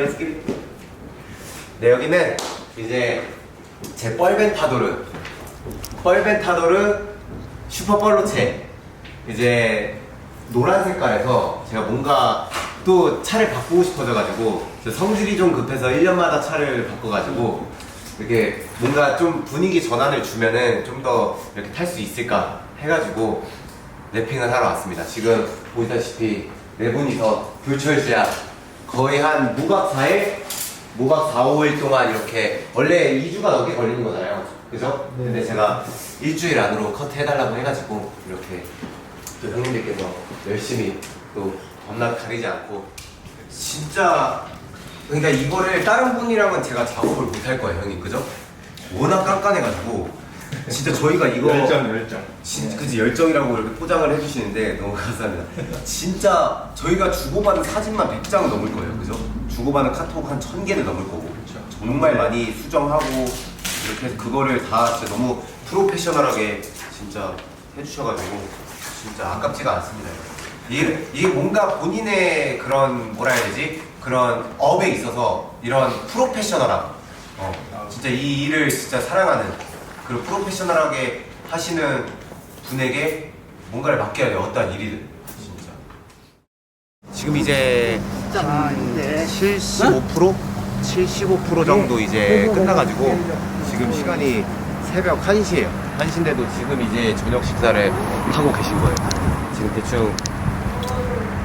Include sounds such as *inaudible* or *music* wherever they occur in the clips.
스키리 네 여기는 이제 제 뻘벤타도르. 뻘벤타도르 슈퍼벌로체 이제 노란 색깔에서 제가 뭔가 또 차를 바꾸고 싶어져가지고 저 성질이 좀 급해서 1년마다 차를 바꿔가지고 이렇게 뭔가 좀 분위기 전환을 주면은 좀 더 이렇게 탈 수 있을까 해가지고 랩핑을 하러 왔습니다. 지금 보시다시피 네 분이서 불철주야 거의 한 무각 4일, 무각 4, 5일 동안 이렇게 원래 2주가 넘게 걸리는 거잖아요. 그죠? 네. 근데 제가 일주일 안으로 컷 해달라고 해가지고 이렇게 또 형님들께서 열심히 또 겁나 가리지 않고 진짜 그러니까 이거를 다른 분이랑은 제가 작업을 못할 거예요 형님 그죠? 워낙 깐깐해가지고 진짜 저희가 이거 열정 열정 진짜 그지 열정이라고 이렇게 포장을 해주시는데 너무 감사합니다. 진짜 저희가 주고받은 사진만 100장 넘을 거예요, 그죠? 주고받은 카톡 한 1000개는 넘을 거고 정말 많이 수정하고 이렇게 해서 그거를 다 진짜 너무 프로페셔널하게 진짜 해주셔가지고 진짜 아깝지가 않습니다. 이게, 이게 뭔가 본인의 그런 뭐라 해야 되지? 그런 업에 있어서 이런 프로페셔널함 어, 진짜 이 일을 진짜 사랑하는 그 프로페셔널하게 하시는 분에게 뭔가를 맡겨야 돼요. 어떠한 일이든 진짜. 지금 이제 한 75%? 75% 정도 이제 끝나가지고 지금 시간이 새벽 1시예요. 1시인데도 지금 이제 저녁 식사를 하고 계신 거예요. 지금 대충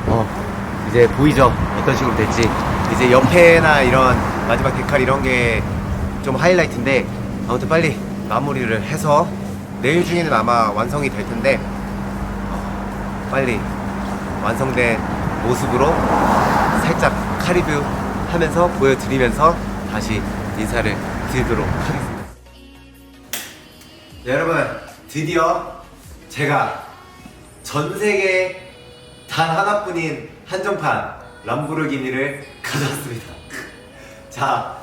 어 이제 보이죠? 어떤 식으로 될지. 이제 옆에나 이런 마지막 데칼 이런 게 좀 하이라이트인데 아무튼 빨리 마무리를 해서 내일 중에는 아마 완성이 될 텐데 어, 빨리 완성된 모습으로 살짝 카리뷰 하면서 보여드리면서 다시 인사를 드리도록 하겠습니다. 네, 여러분 드디어 제가 전 세계 단 하나뿐인 한정판 람보르기니를 *laughs* 가져왔습니다. 자,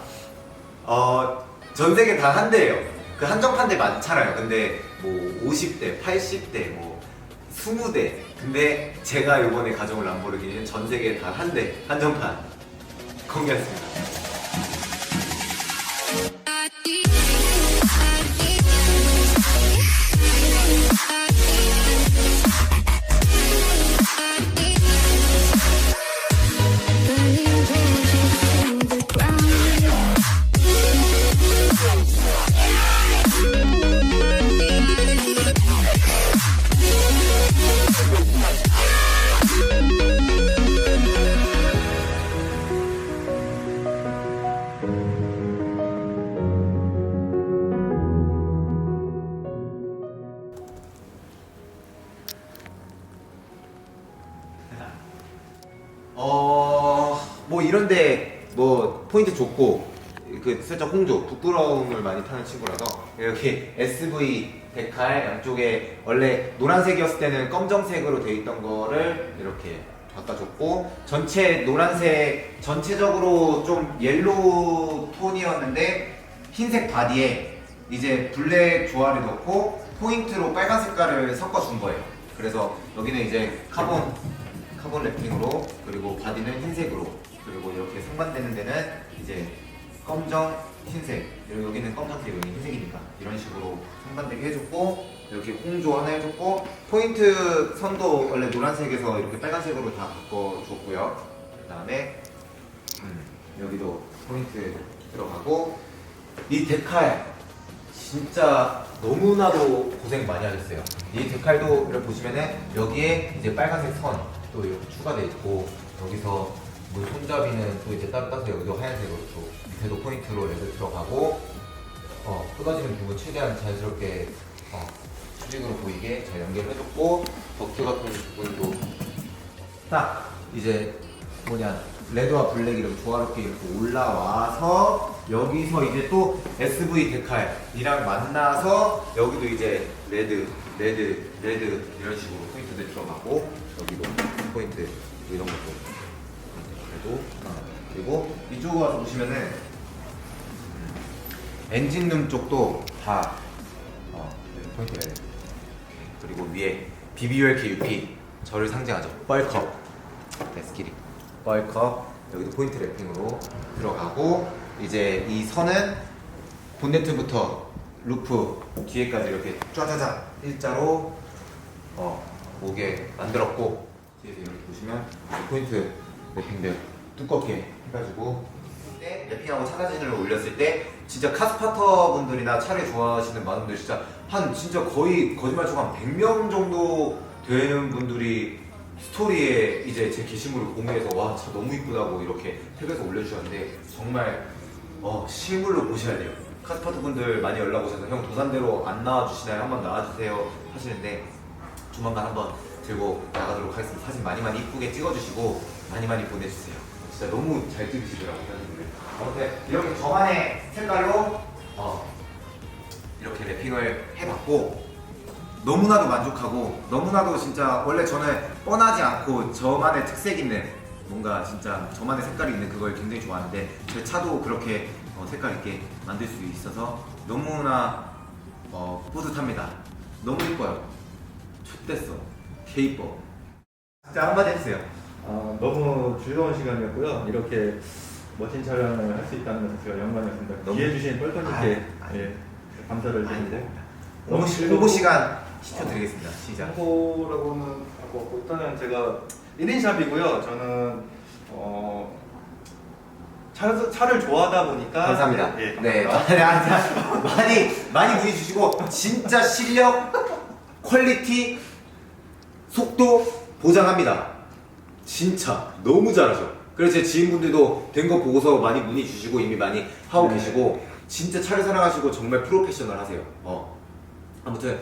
어, 전 세계 단 한 대예요. 그 한정판들 많잖아요. 근데 뭐 50대, 80대, 뭐 20대. 근데 제가 이번에 가져온 람보르기니는 전 세계 단한 대, 한정판 공개했습니다. 이런데 뭐 포인트 좋고 그 살짝 홍조 부끄러움을 많이 타는 친구라서 여기 SV 데칼 양쪽에 원래 노란색이었을 때는 검정색으로 돼 있던 거를 이렇게 바꿔줬고 전체 노란색 전체적으로 좀 옐로우 톤이었는데 흰색 바디에 이제 블랙 조화를 넣고 포인트로 빨간 색깔을 섞어 준 거예요. 그래서 여기는 이제 카본 카본 랩핑으로 그리고 바디는 흰색으로 그리고 이렇게 상반되는 데는 이제 검정 흰색 그리고 여기는 검정색 여기 흰색이니까 이런 식으로 상반되게 해줬고 이렇게 홍조 하나 해줬고 포인트 선도 원래 노란색에서 이렇게 빨간색으로 다 바꿔줬고요 그 다음에 음, 여기도 포인트 들어가고 이 데칼 진짜 너무나도 고생 많이 하셨어요. 이 데칼도 이렇게 보시면은 여기에 이제 빨간색 선 또 이렇게 추가돼 있고 여기서 뭐 손잡이는 또 이제 따로 따서 여기도 하얀색으로 또 밑에도 포인트로 레드 들어가고 어 쏟아지는 부분 최대한 자연스럽게 어, 수직으로 보이게 잘 연결해줬고 덕트 같은 부분도 딱 이제 뭐냐 레드와 블랙이 이렇게 조화롭게 이렇게 올라와서 여기서 이제 또 SV 데칼이랑 만나서 여기도 이제 레드 레드 레드 이런 식으로 포인트들 들어가고 여기도 그래도 그리고 이쪽 와서 보시면은 엔진룸 쪽도 다 어, 네, 포인트 레드 그리고 위에 BBUL KUP 저를 상징하죠. 뻘컵 데스키리 뻘컵 여기도 포인트 랩핑으로 들어가고 이제 이 선은 본네트부터 루프 뒤에까지 이렇게 쫙짜쫙 일자로 어, 오게 만들었고 뒤에서 이렇게 보시면 포인트 랩핑들 두껍게 해가지고 때 랩핑하고 차사진을 올렸을 때 진짜 카스파터 분들이나 차를 좋아하시는 많은 분들 진짜 한 진짜 거의 거짓말 치고 한 100명 정도 되는 분들이 스토리에 이제 제 게시물을 공유해서 와 차 너무 이쁘다고 이렇게 태그해서 올려주셨는데 정말 어, 실물로 보셔야 돼요 카스파터 분들 많이 연락 오셔서 형 도산대로 안 나와주시나요? 한번 나와주세요 하시는데 조만간 한번 들고 나가도록 하겠습니다. 사진 많이 많이 이쁘게 찍어주시고 많이 많이 보내주세요. 진짜 너무 잘 찍으시더라고요, 사진들을. 아무튼 이렇게 저만의 색깔로 어, 이렇게 랩핑을 해봤고 너무나도 만족하고 너무나도 진짜 원래 저는 뻔하지 않고 저만의 특색 있는 뭔가 진짜 저만의 색깔이 있는 그걸 굉장히 좋아하는데 제 차도 그렇게 어, 색깔 있게 만들 수 있어서 너무나 어, 뿌듯합니다. 너무 이뻐요. 좋댔어. 개 이뻐. 진짜 한마디 해주세요. 아, 너무 즐거운 시간이었고요. 이렇게 멋진 촬영을 할 수 있다는 것 자체가 영광이었습니다. 너무- 기회 주신 뻘건님께 아유, 예, 감사를 드리고 시- 홍보 시간 10초 드리겠습니다. 시작. 홍보라고는 하고 일단은 제가 1인샵이고요. 저는 어, 차, 차를 좋아하다 보니까 감사합니다. 예, 네, 감사합니다. *laughs* 많이, 많이, 많이 문의 주시고, 진짜 실력, 퀄리티, 속도 보장합니다. 진짜 너무 잘하셔. 그래서 제 지인분들도 된 거 보고서 많이 문의 주시고 이미 많이 하고 네. 계시고 진짜 차를 사랑하시고 정말 프로페셔널 하세요. 어. 아무튼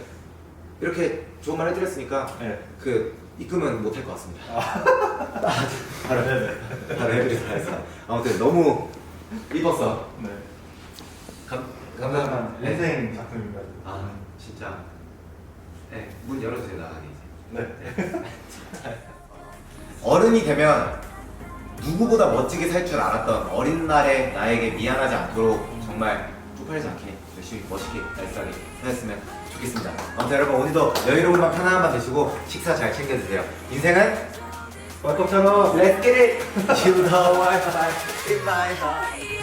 이렇게 좋은 말 해드렸으니까 네. 그 입금은 못 할 것 같습니다. *laughs* 바로 네 네. 바로 해드리도록 하겠습니다. 아무튼 너무 이뻤어. 네. 감, 감사합니다. 인생 작품입니다. 아 진짜. 네, 문 열어주세요 나가게 이제. 네. *laughs* 어른이 되면 누구보다 멋지게 살 줄 알았던 어린 날의 나에게 미안하지 않도록 정말 쪽팔리지 않게 열심히 멋있게 날쌔게 살았으면 좋겠습니다. 아무튼 여러분 오늘도 여유로운 밤 편안한 밤 되시고 식사 잘 챙겨 드세요. 인생은 월컵처럼 Let's get it. *laughs* You know I in my heart.